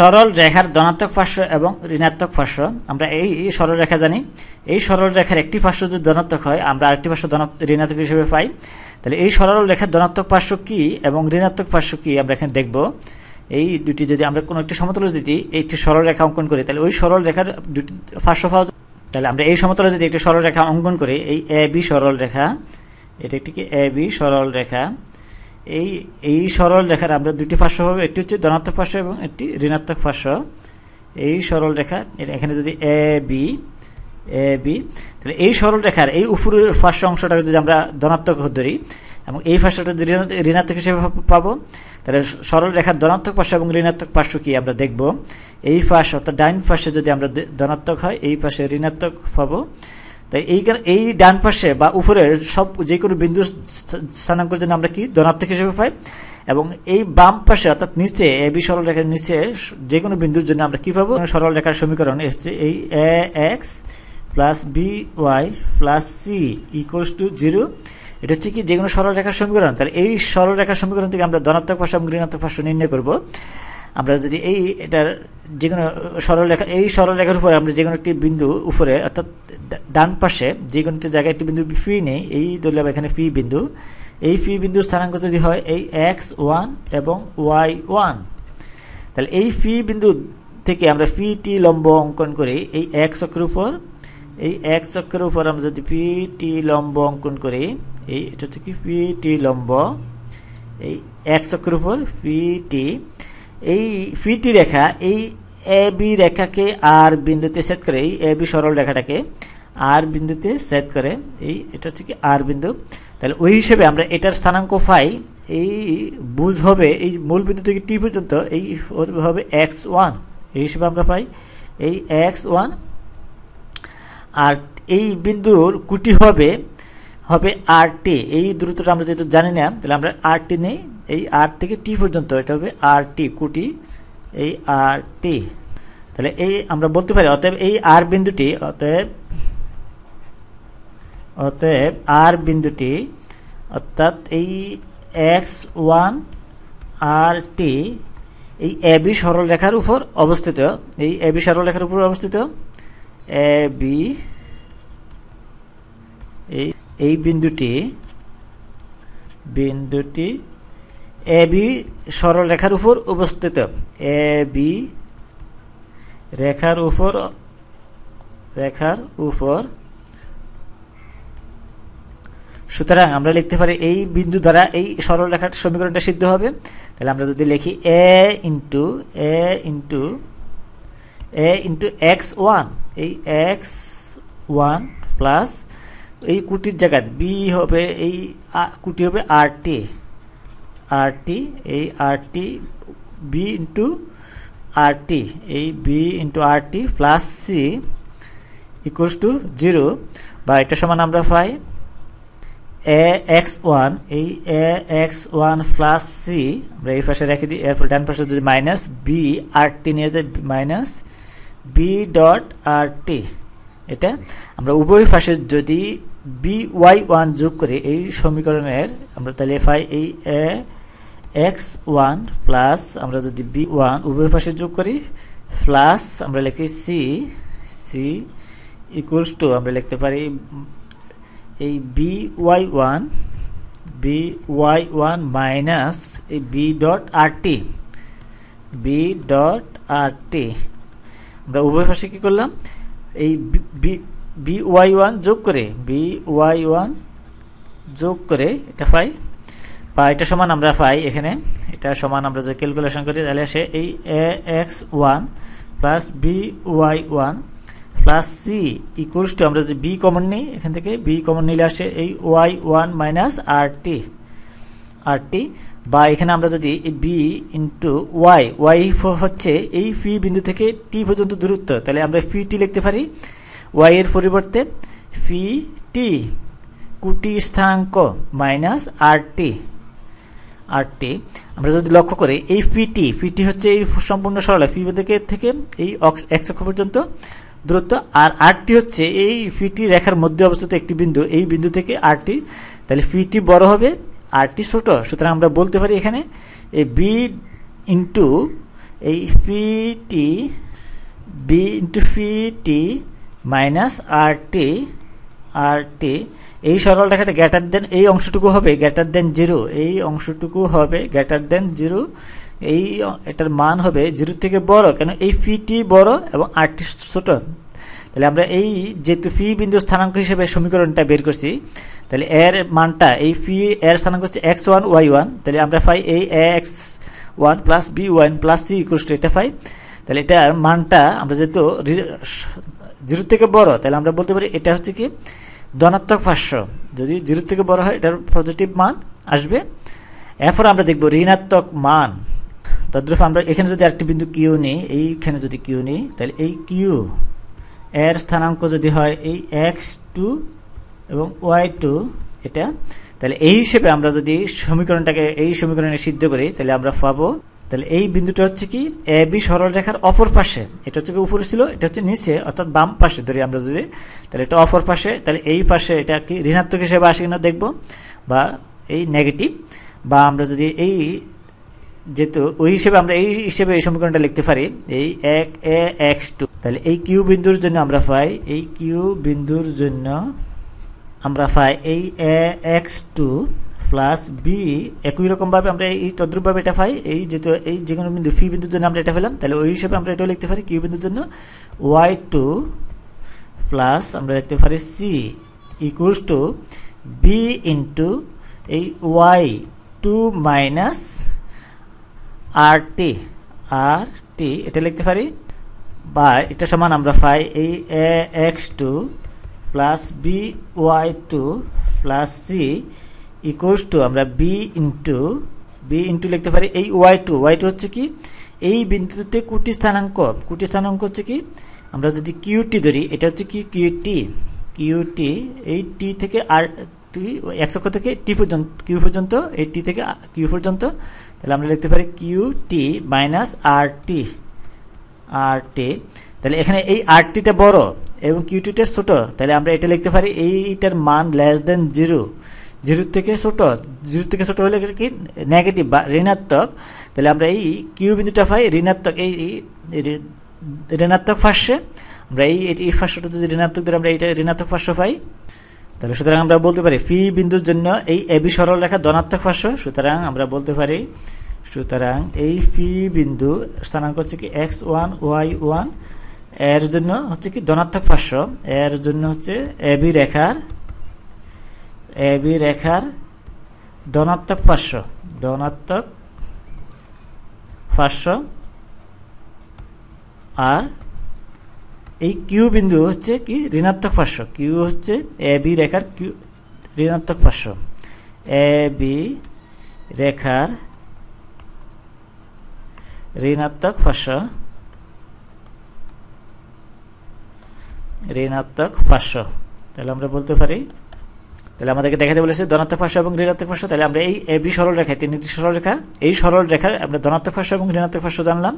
সরল রেখার ধনাত্মক পার্শ্ব এবং ঋণাত্মক পার্শ্ব। আমরা এই সরল রেখা জানি। এই সরল রেখার একটি পার্শ্ব যদি ধনাত্মক হয়, আমরা আরেকটি পার্শ্ব ঋণাত্মক হিসেবে পাই। তাহলে এই সরল রেখার ধনাত্মক পার্শ্ব কি এবং ঋণাত্মক পার্শ্ব কি আমরা এখানে দেখব। এই দুটি যদি আমরা কোনো একটি সমতল যদি একটি সরল রেখা অঙ্কন করি, তাহলে ওই সরল রেখার দুটি পার্শ্ব পাওয়া। তাহলে আমরা এই সমতলে যদি একটি সরল রেখা অঙ্কন করি, এই এ বি সরল রেখা, এটা একটি কি? এ বি সরল রেখা। এই এই সরল রেখার আমরা দুটি পার্শ্ব হবে একটি হচ্ছে ধনাত্মক পার্শ্ব এবং একটি ঋণাত্মক পার্শ্ব। এই সরল রেখা এখানে যদি এ বি এ বি তাহলে এই সরল রেখার এই উপরের পার্শ্ব অংশটাকে যদি আমরা ধনাত্মক ধরি, এবং এই পার্শ্বটা যদি ঋণাত্মক- হিসেবে পাবো, তাহলে সরল রেখার ধনাত্মক পার্শ্ব এবং ঋণাত্মক পার্শ্ব কি আমরা দেখব? এই পার্শ্ব, অর্থাৎ ডাইন পাশে যদি আমরা ধনাত্মক হয়, এই পাশে ঋণাত্মক পাবো। তাই এই এই ডান পাশে বা উপরের সব যে কোনো বিন্দু স্থ- স্থানাঙ্কের জন্য আমরা কি ধনাত্মক হিসেবে পাই, এবং এই বাম পাশে অর্থাৎ নিচে এ, বি সরল রেখার নিচে যে কোনো বিন্দুর জন্য আমরা কি পাবো? সরল রেখার সমীকরণ হচ্ছে এই A, X plus B, Y plus C equals to zero এটা হচ্ছে কি? যে কোনো সরল রেখার সমীকরণ। তাহলে এই সরল রেখার সমীকরণ থেকে আমরা ধনাত্মক পার্শ্ব এবং ঋণাত্মক পার্শ্ব নির্ণয় করব। আমরা যদি এই এটার যে কোনো সরল রেখা এই সরল রেখার উপরে আমরা যে কোনো একটি বিন্দু উপরে, অর্থাৎ ডান পাশে যে কোনো একটি জায়গায় একটি বিন্দু পি নেই, এই ধরলাম এখানে পি বিন্দু। এই পি বিন্দুর স্থানাঙ্ক যদি হয় এই এক্স ওয়ান এবং ওয়াই ওয়ান। তাহলে এই পি বিন্দু থেকে আমরা পি টি লম্ব অঙ্কন করি, এই এক চক্রের উপর। এই এক চক্রের উপর আমরা যদি পি টি লম্ব অঙ্কন করি, এই এটা হচ্ছে কি? পি টি লম্ব। এই এক চক্রের উপর, পি টি। এই ফিটি রেখা, এই এ বি রেখাকে আর বিন্দুতে সেট করে, এই এ বি সরল রেখাটাকে আর বিন্দুতে সেট করে, এই এটা হচ্ছে কি আর বিন্দু। তাহলে ওই হিসেবে আমরা এটার স্থানাঙ্ক পাই, এই বুঝ হবে, এই মূল বিন্দু থেকে টি পর্যন্ত, এই হবে এক্স ওয়ান এই হিসেবে আমরা পাই, এই এক্স ওয়ান আর এই বিন্দুর কুটি হবে হবে আর টি এই দূরত্বটা আমরা যেহেতু জানি না, তাহলে আমরা আর টি নেই। এই আর থেকে টি পর্যন্ত এটা হবে আর টি কুটি, এই আর টি তাহলে এই আমরা বলতে পারি, অতএব এই আর বিন্দুটি, অতএব অতএব আর বিন্দুটি, অর্থাৎ এই এক্স ওয়ান আর টি এই এ বি সরল রেখার উপর অবস্থিত। এই এ বি সরল রেখার উপর অবস্থিত। এ বি এই এই বিন্দুটি বিন্দুটি এ বি সরল রেখার উপর অবস্থিত। এ বি রেখার উপর রেখার উপর। সুতরাং আমরা লিখতে পারি এই বিন্দু দ্বারা এই সরল রেখার সমীকরণটা সিদ্ধ হবে। তাহলে আমরা যদি লিখি A into A into A into X one, এই এক্স ওয়ান প্লাস এই কুটির জায়গায় বি হবে এই কুটি হবে আর টি আর টি এই আর টি বি ইন্টু আর টি এই B into R T plus C equals to zero বা এটা সমান আমরা পাই এ এক্স ওয়ান এই A X one plus C আমরা এই পাশে রেখে দিই, এরপর ডান পাশে যদি মাইনাস বি আর টি নিয়ে যাই minus B dot R T এটা আমরা উভয় পাশে যদি বি ওয়াই ওয়ান যোগ করি এই সমীকরণের, আমরা তাহলে পাই এই এ এক্স ওয়ান প্লাস আমরা যদি বি ওয়ান উভয় পাশে যোগ করি প্লাস আমরা লিখি সি সি ইকুয়ালস টু আমরা লিখতে পারি এই B Y one B Y one minus এই B dot R T B dot R T আমরা উভয় পাশে কী করলাম? এই বি ওয়াই ওয়ান যোগ করে বি ওয়াই ওয়ান যোগ করে এটা পাই বা এটা সমান আমরা পাই এখানে, এটা সমান আমরা যে ক্যালকুলেশন করি, তাহলে সে এই A X one plus B Y one plus C equals to আমরা যদি বি কমন নিই, এখান থেকে বি কমন নিলে আসে এই Y one minus R T R T বা এখানে আমরা যদি বি ইন্টু ওয়াই ওয়াই হচ্ছে এই ফি বিন্দু থেকে টি পর্যন্ত দূরত্ব, তাহলে আমরা ফি টি লিখতে পারি ওয়াই এর পরিবর্তে ফি টি কুটি স্থানাঙ্ক মাইনাস আর টি আর টি আমরা যদি লক্ষ্য করি, এই পিটি পিটি হচ্ছে এই সম্পূর্ণ সরল পি থেকে থেকে এই এক অক্ষ পর্যন্ত দূরত্ব, আর আরটি হচ্ছে এই ফিটি রেখার মধ্যে অবস্থিত একটি বিন্দু, এই বিন্দু থেকে আরটি তাহলে ফিটি বড় হবে আরটি ছোট। সুতরাং আমরা বলতে পারি এখানে এই বি ইন্টু এই P T B into P T minus R T R T এই সরল রেখাটা গ্রেটার দেন এই অংশটুকু হবে গ্রেটার দেন জিরো এই অংশটুকু হবে গ্রেটার দেন জিরো এই এটার মান হবে জিরো থেকে বড়, কেন এই ফিটি বড় এবং আরটি ছোট। তাহলে আমরা এই যেহেতু ফি বিন্দু স্থানাঙ্ক হিসেবে সমীকরণটা বের করছি, তাহলে এর মানটা, এই ফি এর স্থানাঙ্ক হচ্ছে এক্স ওয়ান ওয়াই ওয়ান তাহলে আমরা পাই এই X one plus B one plus C equal to এটা পাই। তাহলে এটার মানটা আমরা যেহেতু জিরো থেকে বড়, তাহলে আমরা বলতে পারি এটা হচ্ছে কি? ধনাত্মক পাঁচশো। যদি জিরো থেকে বড় হয়, এটার পজিটিভ মান আসবে। এরপর আমরা দেখব ঋণাত্মক মান। তদ্রূপ আমরা এখানে যদি আরেকটি বিন্দু কিউ নিই, এইখানে যদি কিউ নিই, তাহলে এই কিউ এর স্থানাঙ্ক যদি হয় এই এক্স টু এবং ওয়াই টু এটা, তাহলে এই হিসেবে আমরা যদি সমীকরণটাকে, এই সমীকরণে সিদ্ধ করি, তাহলে আমরা পাবো তাহলে এই বিন্দুটা হচ্ছে কি? এ, বি সরল রেখার অপর পাশে। এটা হচ্ছে কি উপরে ছিল? এটা হচ্ছে নিচে, অর্থাৎ বাম পাশে ধরি আমরা যদি। তাহলে এটা অপর পাশে, তাহলে এই পাশে এটা কি ঋণাত্মক হিসেবে আসে কিনা দেখব? বা এই নেগেটিভ বা আমরা যদি এই যেহেতু ওই হিসেবে আমরা এই হিসেবে এই সমীকরণটা লিখতে পারি, এই এক, এ এক্স টু তাহলে এই কিউ বিন্দুর জন্য আমরা পাই, এই কিউ বিন্দুর জন্য আমরা পাই এই, A X two plus B একই রকমভাবে আমরা এই তদ্রুপভাবে এটা পাই। এই যেহেতু এই যে কোনো বিন্দু ফি বিন্দুর জন্য আমরা এটা পেলাম, তাহলে ওই হিসাবে আমরা এটাও লিখতে পারি কিউ বিন্দুর জন্য। ওয়াই টু প্লাস আমরা লিখতে পারি C equals to B into এই Y two minus R T R T এটা লিখতে পারি। বা এটা সমান আমরা পাই এই A X two plus B Y two plus C equals to, আমরা বি ইন্টু বি ইন্টু লিখতে পারি এই ওয়াই টু। ওয়াই টু হচ্ছে কি? এই বিন্দুতে কুটি স্থানাঙ্ক। কুটি স্থানাঙ্ক হচ্ছে কি? আমরা যদি কিউটি ধরি, এটা হচ্ছে কি? কিউটি। কিউটি, এই টি থেকে আর টি এক অক্ষ থেকে টি পর্যন্ত, কিউ পর্যন্ত, এই টি থেকে কিউ পর্যন্ত। তাহলে আমরা লিখতে পারি কিউ টি মাইনাস আর টি। আর টি। তাহলে এখানে এই আর টিটা বড় এবং কিউ টিটা ছোট। তাহলে আমরা এটা লিখতে পারি এইটার মান লেস দেন জিরো। জিরো থেকে ছোট, জিরো থেকে ছোট হলে কি নেগেটিভ বা ঋণাত্মক? তাহলে আমরা এই কিউ বিন্দুটা পাই, ঋণাত্মক এই ঋণাত্মক ফাঁসে আমরা এই এই ফাঁসটা যদি ঋণাত্মক ধরে আমরা এইটা ঋণাত্মক ফাঁস পাই, তাহলে সুতরাং আমরা বলতে পারি পি বিন্দুর জন্য এই এবি সরল রেখা ধনাত্মক পার্শ্ব। সুতরাং আমরা বলতে পারি, সুতরাং এই পি বিন্দু স্থানাঙ্ক হচ্ছে কি এক্স ওয়ান ওয়াই ওয়ানের জন্য হচ্ছে কি ধনাত্মক পার্শ্ব। এর জন্য হচ্ছে এবি রেখার এবি রেখার ধনাত্মক পার্শ্ব ধনাত্মক পার্শ্ব আর এই কিউ বিন্দু হচ্ছে কি? ঋণাত্মক পার্শ্ব কিউ হচ্ছে এ বি রেখার কিউ ঋণাত্মক পার্শ্ব এ বি রেখার ঋণাত্মক পার্শ্ব ঋণাত্মক পার্শ্ব তাহলে আমরা বলতে পারি তাহলে আমাদেরকে দেখাতে বলেছে ধনাত্মক পার্শ্ব এবং ঋণাত্মক পার্শ্ব। তাহলে আমরা এই এবি তিনটি সরল রেখা এই সরল রেখার আমরা ধনাত্মক পার্শ্ব এবং ঋণাত্মক পার্শ্ব জানলাম।